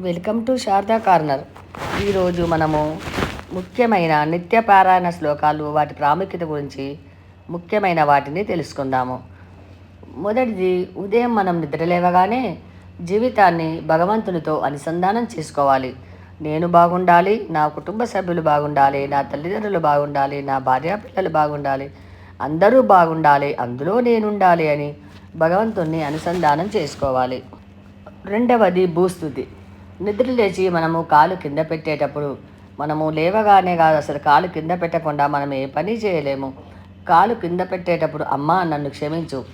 Welcome to Sharada corner. ఈరోజు మనము ముఖ్యమైన నిత్య పారాయణ శ్లోకాలు వాటి ప్రాముఖ్యత గురించి ముఖ్యమైన వాటిని తెలుసుకుందాము. మొదటిది ఉదయం మనం నిద్రలేవగానే జీవితాన్ని భగవంతునితో అనుసంధానం చేసుకోవాలి. నేను బాగుండాలి నా కుటుంబ సభ్యులు బాగుండాలి నా తల్లిదండ్రులు బాగుండాలి నా భార్య పిల్లలు బాగుండాలి అందరూ బాగుండాలి అందులో నేనుండాలి అని భగవంతుణ్ణి అనుసంధానం చేసుకోవాలి. రెండవది భూస్థుతి. నిద్ర లేచి మనము కాలు కింద పెట్టేటప్పుడు మనము లేవగానే కాదు అసలు కాలు కింద పెట్టకుండా మనం ఏ పని చేయలేము. కాలు కింద పెట్టేటప్పుడు అమ్మా నన్ను క్షమించు.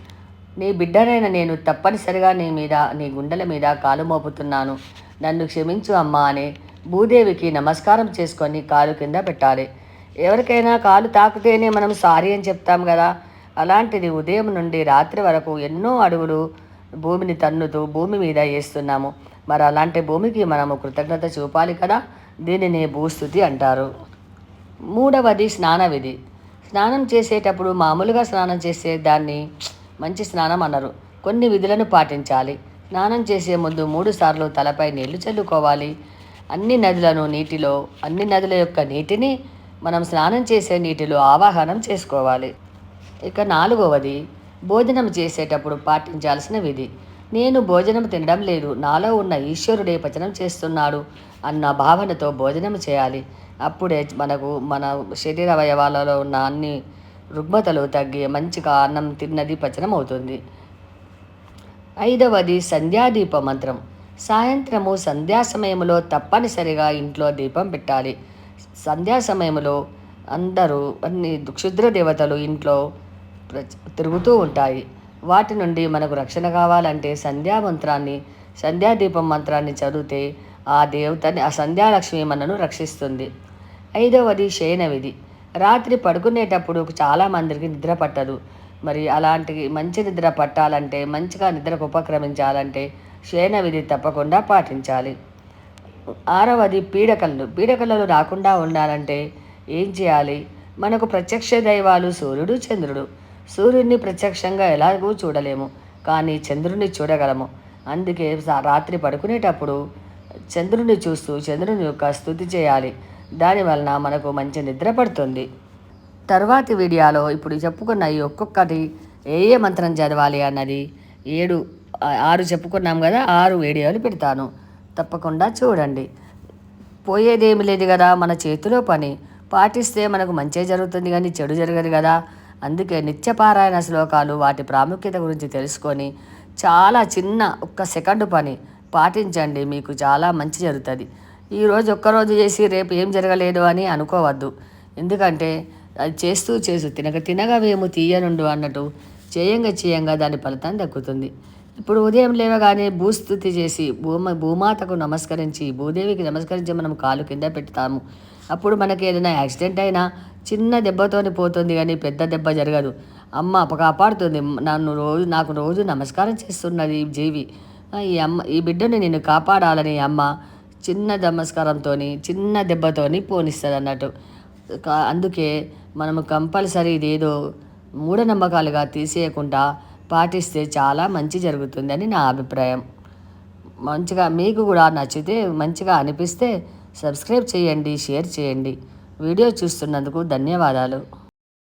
నీ బిడ్డనైన నేను తప్పనిసరిగా నీ మీద నీ గుండెల మీద కాలు మోపుతున్నాను. నన్ను క్షమించు అమ్మా అని భూదేవికి నమస్కారం చేసుకొని కాలు కింద పెట్టాలి. ఎవరికైనా కాలు తాకితేనే మనం సారీ అని చెప్తాం కదా. అలాంటిది ఉదయం నుండి రాత్రి వరకు ఎన్నో అడుగులు భూమిని తన్నుతూ భూమి మీద వేస్తున్నాము మరి అలాంటి భూమికి మనము కృతజ్ఞత చూపాలి కదా? దీనిని భూస్థుతి అంటారు. మూడవది స్నాన విధి స్నానం చేసేటప్పుడు మామూలుగా స్నానం చేసే దాన్ని మంచి స్నానం అన్నారు కొన్ని విధులను పాటించాలి. స్నానం చేసే ముందు మూడు సార్లు తలపై నీళ్ళు చల్లుకోవాలి. అన్ని నదులను నీటిలో అన్ని నదుల యొక్క నీటిని మనం స్నానం చేసే నీటిలో ఆవాహనం చేసుకోవాలి. ఇక నాలుగవది భోజనం చేసేటప్పుడు పాటించాల్సిన విధి. నేను భోజనం తినడం లేదు. నాలో ఉన్న ఈశ్వరుడే పచనం చేస్తున్నాడు అన్న భావనతో భోజనం చేయాలి. అప్పుడే మనకు మన శరీర అవయవాలలో ఉన్న అన్ని రుగ్మతలు తగ్గి మంచిగా అన్నం తిన్నది పచనం అవుతుంది. ఐదవది సంధ్యాదీప మంత్రం. సాయంత్రము సంధ్యా సమయంలో తప్పనిసరిగా ఇంట్లో దీపం పెట్టాలి. సంధ్యా సమయంలో అందరూ అన్ని క్షుద్ర దేవతలు ఇంట్లో తిరుగుతూ ఉంటాయి. వాటి నుండి మనకు రక్షణ కావాలంటే సంధ్యా మంత్రాన్ని సంధ్యాదీపం మంత్రాన్ని చదివితే ఆ దేవతని ఆ సంధ్యాలక్ష్మి మనను రక్షిస్తుంది. ఐదవది శయన విధి. రాత్రి పడుకునేటప్పుడు చాలామందికి నిద్ర పట్టదు. మరి అలాంటి మంచి నిద్ర పట్టాలంటే మంచిగా నిద్రకు ఉపక్రమించాలంటే శయన విధి తప్పకుండా పాటించాలి. ఆరవది పీడకలు పీడకలలు రాకుండా ఉండాలంటే ఏం చేయాలి? మనకు ప్రత్యక్ష దైవాలు సూర్యుడు చంద్రుడు. సూర్యుడిని ప్రత్యక్షంగా ఎలాగూ చూడలేము కానీ చంద్రుడిని చూడగలము. అందుకే రాత్రి పడుకునేటప్పుడు చంద్రుడిని చూస్తూ చంద్రుని యొక్క స్థుతి చేయాలి. దానివలన మనకు మంచి నిద్ర పడుతుంది. తర్వాతి వీడియోలో ఇప్పుడు చెప్పుకున్న ఈ ఒక్కొక్కటి ఏ ఏ మంత్రం చదవాలి అన్నది ఏడు ఆరు చెప్పుకున్నాం కదా ఆరు వీడియోలు పెడతాను. తప్పకుండా చూడండి. పోయేదేమి లేదు కదా మన చేతిలో పని. పాటిస్తే మనకు మంచి జరుగుతుంది కానీ చెడు జరగదు కదా. అందుకే నిత్యపారాయణ శ్లోకాలు వాటి ప్రాముఖ్యత గురించి తెలుసుకొని చాలా చిన్న ఒక్క సెకండ్ పని పాటించండి మీకు చాలా మంచి జరుగుతుంది. ఈరోజు ఒక్కరోజు చేసి రేపు ఏం జరగలేదు అని అనుకోవద్దు. ఎందుకంటే అది చేస్తూ చేస్తూ తినక తినగా వేము తీయనుండు అన్నట్టు చేయంగా చేయంగా దాని ఫలితం దక్కుతుంది. ఇప్పుడు ఉదయం లేవగానే భూస్థుతి చేసి భూమ భూమాతకు నమస్కరించి భూదేవికి నమస్కరించి మనం కాలు కింద పెడతాము అప్పుడు మనకి ఏదైనా యాక్సిడెంట్ అయినా చిన్న దెబ్బతోని పోతుంది కానీ పెద్ద దెబ్బ జరగదు. అమ్మ కాపాడుతుంది. నన్ను రోజు నాకు రోజు నమస్కారం చేస్తున్నది ఈ జీవి. ఈ అమ్మ ఈ బిడ్డని నేను కాపాడాలని అమ్మ చిన్న నమస్కారంతో చిన్న దెబ్బతోని పోనిస్తుంది అన్నట్టు అందుకే మనము కంపల్సరీ ఇదేదో మూఢనమ్మకాలుగా తీసేయకుండా పాటిస్తే చాలా మంచి జరుగుతుందని నా అభిప్రాయం. మంచిగా మీకు కూడా నచ్చితే మంచిగా అనిపిస్తే సబ్స్క్రైబ్ చేయండి షేర్ చేయండి. వీడియో చూస్తున్నందుకు ధన్యవాదాలు.